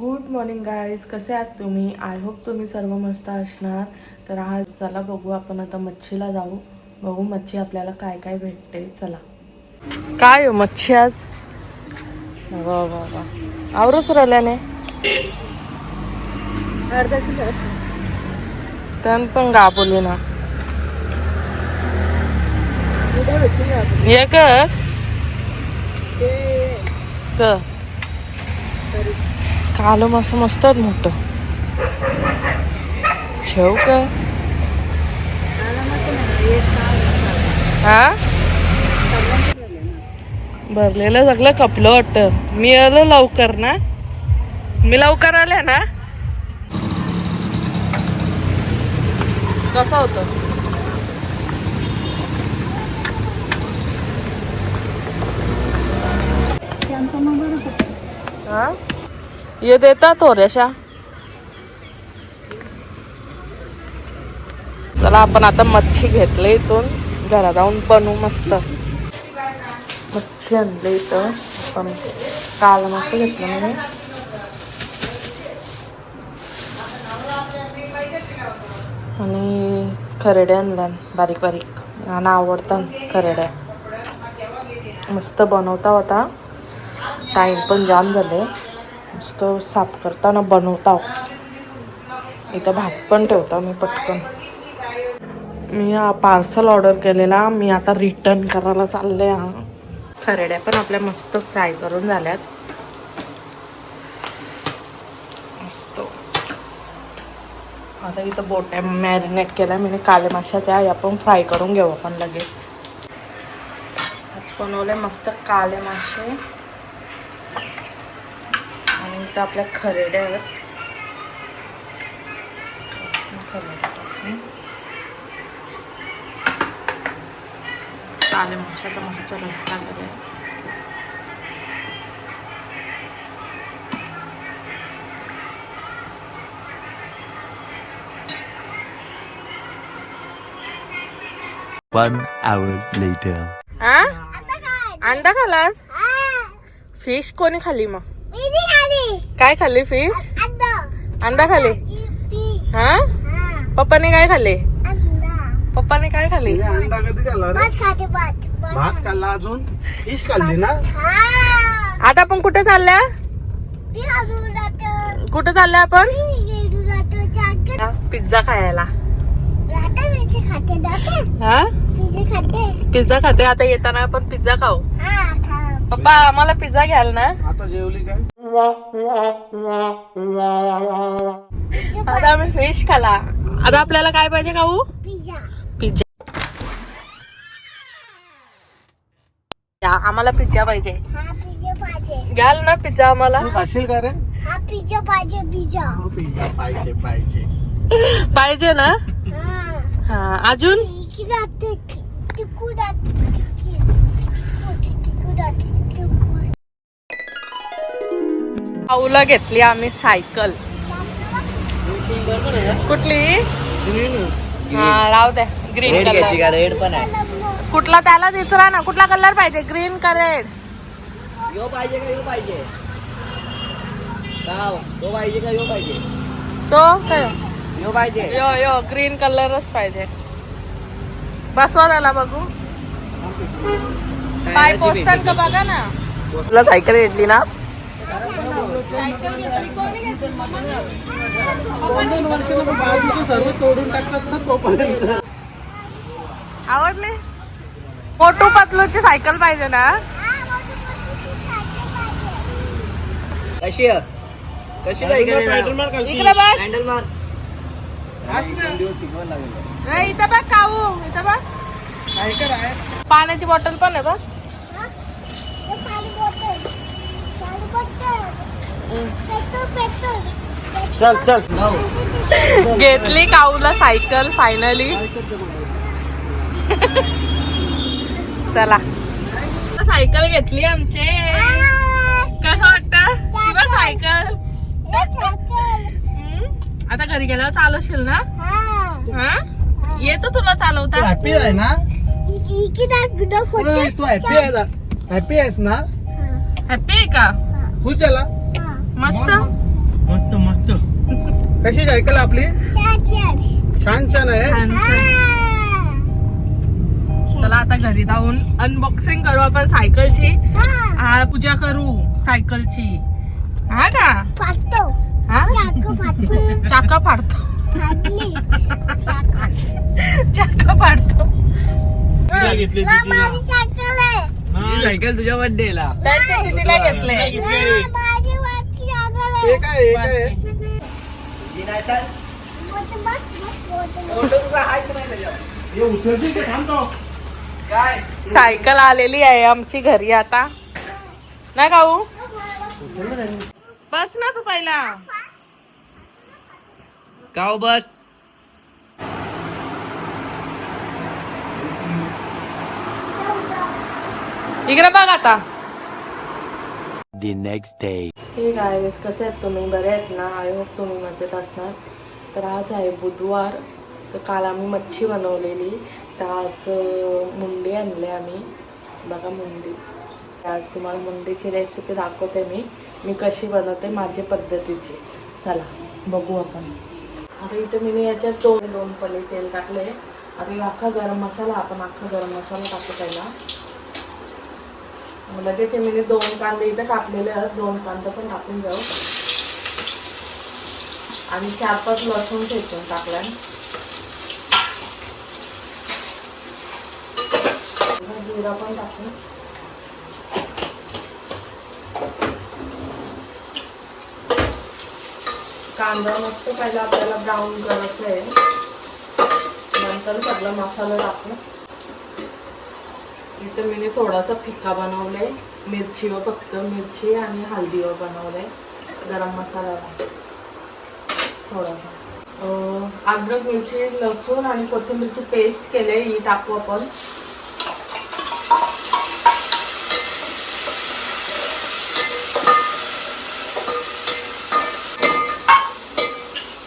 Good morning guys कसे आहात तुम्ही? आय होप तुम्ही सर्व मस्त असणार. तर आज चला बघू आपण आता मच्छीला जाऊ. बघू मच्छी आपल्याला काय काय भेटते. चला. काय हो मच्छी आज? वा वा वा. आवरूच राहिल्याने. त्यान पण गा बोलली ना उद्या भेटतील ना आपण. ये कर ते कर तरी आलं असं मस्तच मोठं ठेवू का? हा? भरलेलं सगळं कपलं वाटतं. मी आलो लवकर ना? मी लवकर आले ना? कसं होतं? हां? ये देतात थोड्याशा चला आपण आता मच्छी घेतले इथून. घरा जाऊन बनवू मस्त. मच्छी आणले इथं. पण काल मस्त घेतलं मी. आणि खरेडे आणल्या बारीक बारीक. आणि आवडतात खरेड्या. मस्त बनवता होता. टाईम पण जाम झाले. मस्त साफ करताना बनवता इथं भात पण ठेवता मी पटकन. मी पार्सल ऑर्डर केलेला मी आता रिटर्न करायला चालले हा खरेड्या पण आपल्या मस्त फ्राय करून झाल्यात. मस्त. आता इथं बोट्या मॅरिनेट केल्या मी काले माशाच्या या पण फ्राय करून घेऊ आपण लगेच. आज बनवले मस्त काले मासे इथं आपल्या खरेड्या आहेत खरेड्या टाकून. काले माशाचा मस्त रस्ता केलाय One hour later. हा अंडा खालास? फिश कोणी खाली मग? काय खाल्ली फिश? अंडा. खाली हा? पप्पाने काय खाल्ले? पप्पाने काय खाल्ली? अंडा कधी भात खाल्ला अजून? फिश खाल्ली ना? आता आपण कुठे चालल्या? कुठे चालल्या आपण? पिझ्झा खायला. हा? पिझ्झा खाते. आता येताना आपण पिझ्झा खाऊ. पप्पा आम्हाला पिझ्झा घ्याल ना? आता जेवली काय? आता आम्ही फिश खाला. आता आपल्याला काय पाहिजे खाऊ? पिझ्झा. आम्हाला पिझ्झा पाहिजे. घ्याल ना पिझ्झा आम्हाला? का रे? हा पिझ्झा पाहिजे पिझ्झा. हो, पिझ्झा पाहिजे पाहिजे. पाहिजे ना? हा. हा अजून? पाऊला घेतली आम्ही सायकल. कुठली? हा राहू दे. ग्रीन कलर रेड पण आहे. कुठला त्याला दिसरा ना कुठला कलर पाहिजे? ग्रीन का रेड यो पाहिजे का यो पाहिजे? तो पाहिजे का यो पाहिजे? तो काय? यो पाहिजे? यो यो ग्रीन कलरच पाहिजे. बसवा त्याला बघू. पाय पोचतात का बघा ना. सायकल घेतली ना? आवडली? मोटू पतलूची सायकल पाहिजे ना? कशी आहे? कशी सायकल. इकडे बघ. हँडल मार. इथं बघ काऊ इथं बघ. पाण्याची बॉटल पण आहे बघ. चल चल. घेतली काऊला सायकल फायनली चला. सायकल घेतली आमचे. कसं वाटत? किंवा सायकल? आता घरी गेल्यावर चालवशील ना? हा? येतो तुला चालवता. हॅपी आहे ना? तू हॅपी आहे ना हॅपी आहेस ना? हॅपी आहे का? खुश झाला मस्त? मस्त मस्त. कशी सायकल आपली? छान छान. आहे. छान छान. चला आता घरी जाऊन अनबॉक्सिंग करू आपण सायकलची. हा. पूजा करू सायकलची. हा ना? फाटतो. हा? चाक फाटतो. चाका फाडतो चाक चाका फाडतो सायकल आहे तुझी सायकल तुझ्या बर्थडे ला. त्यांच्या तिला घेतले. सायकल हे आहे काय हे काय आहे? हे थांबतो काय? सायकल आलेली आहे आमची घरी आता. ना गाऊ बस ना तू पहिला. गाव बस? इकडे बघ आता. The next day. हे काय कसे आहेत तुम्ही? बरे आहेत ना? आय होप तुम्ही मजेत असणार. तर आज आहे बुधवार. तर काल आम्ही मच्छी बनवलेली. तर आज मुंडी आणले आम्ही. बघा मुंडी. आज तुम्हाला मुंडीची रेसिपी दाखवते मी. मी कशी बनवते माझ्या पद्धतीची. चला बघू आपण. आता इथे मी याच्यात दोन दोन पले तेल टाकले. आता अख्खा गरम मसाला आपण अख्खा गरम मसाला टाकू पहिला. मग लगेच मी दोन कांदे इथं कापलेले आहेत. दोन कांदे पण टाकून जाऊ आणि चार पाच लसूण ठेचून टाकलाय जिरा पण टाकून. कांदा मस्त पहिला आपल्याला ब्राऊन करायचं आहे. नंतर सगळं मसाला टाकू इथं मी थोडासा फिक्का बनवलाय. मिरची व फक्त मिरची आणि हळदीवर बनवलंय. गरम मसाला थोडासा. अद्रक मिरची लसूण आणि कोथिंबीरची पेस्ट केले ही टाकू आपण.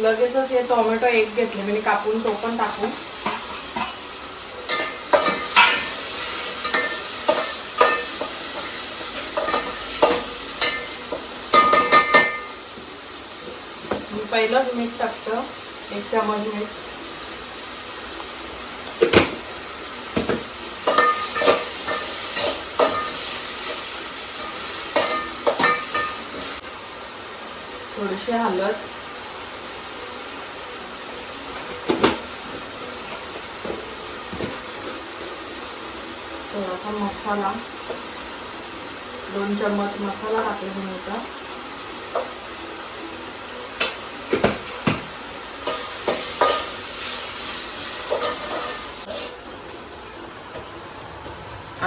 लगेचच हे टोमॅटो एक घेतले. मी कापून तो पण टाकू. पहिलंच मीठ टाकतं. एक चमच मीठ थोडीशी हलद. थोडासा मसाला. दोन चम्मच मसाला टाकला होता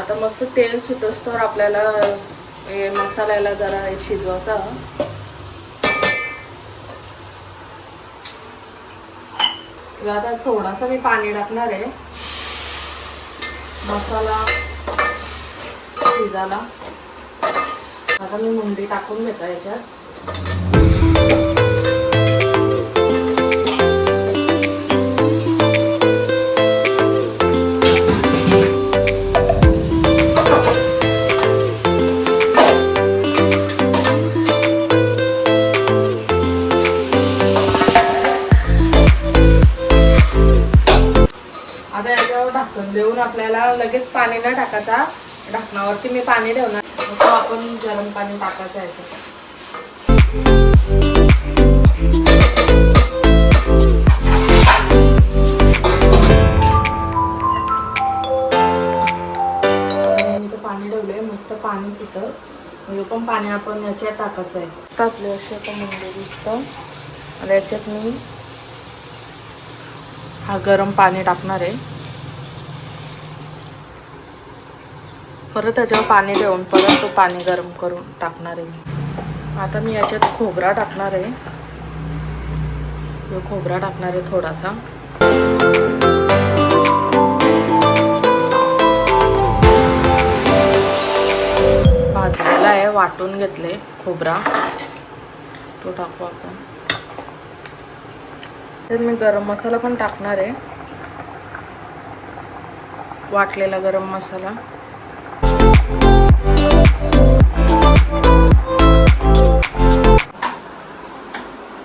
आता मस्त तेल सुटस आपल्याला हे मसाल्याला जरा हे शिजवायचा आता थोडासा मी पाणी टाकणार आहे. मसाला शिजाला आता मी मुंडी टाकून घेता याच्यात. पाणी न टाकायचा ढाकणावरती मी पाणी ठेवणार. आपण गरम पाणी टाकायचं आहे पाणी ठेवलंय मस्त पाणी सुटत म्हणजे पण पाणी आपण याच्यात टाकायचं आहे. टाकले असे आता मुंडे दिसतं आणि याच्यात मी हा गरम पाणी टाकणार आहे. परत त्याच्यावर पाणी ठेवून परत तो पाणी गरम करून टाकणार आहे आता मी याच्यात खोबरा टाकणार आहे. तो खोबरा टाकणार आहे थोडासा. भाजलेला आहे वाटून घेतले खोबरा. तो टाकू आपण. तर मी गरम मसाला पण टाकणार आहे. वाटलेला गरम मसाला.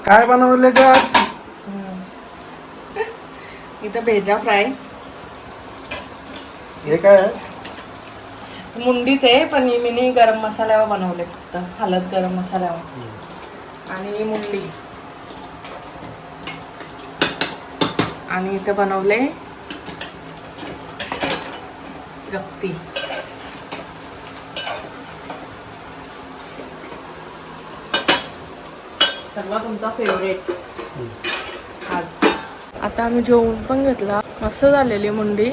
काय बनवले ग आज? इथं भेजा फ्राय. हे काय? मुंडीच आहे पण मिनी गरम मसाल्यावर बनवले फक्त. हलद गरम मसाल्यावर. आणि मुंडी. आणि इथे बनवले गप्पी सर्व तुमचा फेवरेट आज. आता आम्ही जेवून पण घेतला. मस्त झालेली मुंडी.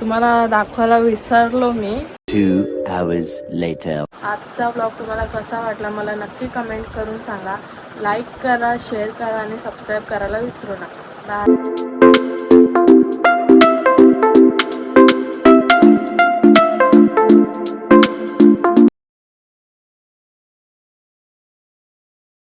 तुम्हाला दाखवायला विसरलो मी. Two hours later. आजचा ब्लॉग तुम्हाला कसा वाटला मला नक्की कमेंट करून सांगा. लाईक करा शेअर करा आणि सबस्क्राईब करायला विसरू नका. बाय